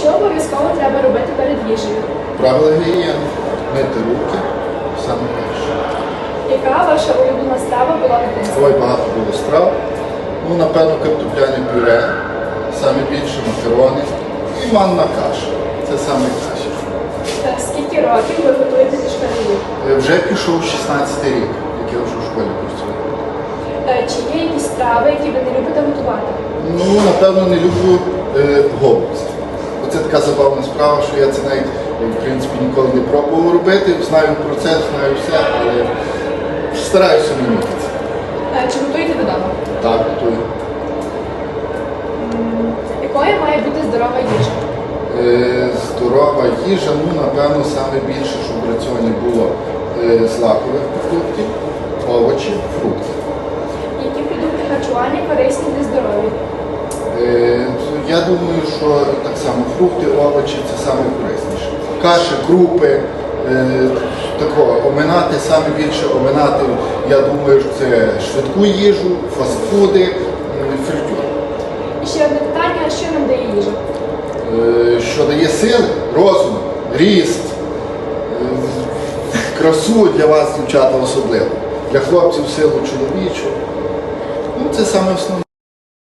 Що обов'язково треба робити перед їжею? Правила гігієни. Мити руки саме перше. Яка ваша улюблена страва була в дитинстві? Ой, багато було страв. Ну, напевно, картопляне пюре, саме більше макарони і манна каша. Це саме краще. Та Скільки років ви готуєте зі школярів? Е, Вже пішов 16 рік, як я вже в школі працюю. Е, Чи є якісь страви, які ви не любите готувати? Ну, напевно, не люблю е, голубці. Оце така забавна справа, що я це навіть е, в принципі ніколи не пробував робити. Знаю процес, знаю все, але стараюся це. Е, Чи готуєте вдома? Так, готую. Якою має бути здорова їжа? Е, Здорова їжа, ну напевно, саме більше, щоб в раціоні було е, злакових продуктів, овочі, фрукти. Які продукти харчування корисні думаю, що так само фрукти, овочі це саме корисніше. Каші, крупи, е, такого оминати, саме більше оминати, я думаю, що це швидку їжу, фастфуди, м, фритюр. І ще одне питання, що нам дає їжа? Е, Що дає сили, розум, ріст, е, красу для вас, дівчата, особливо. Для хлопців силу чоловічу. Ну, це саме основне.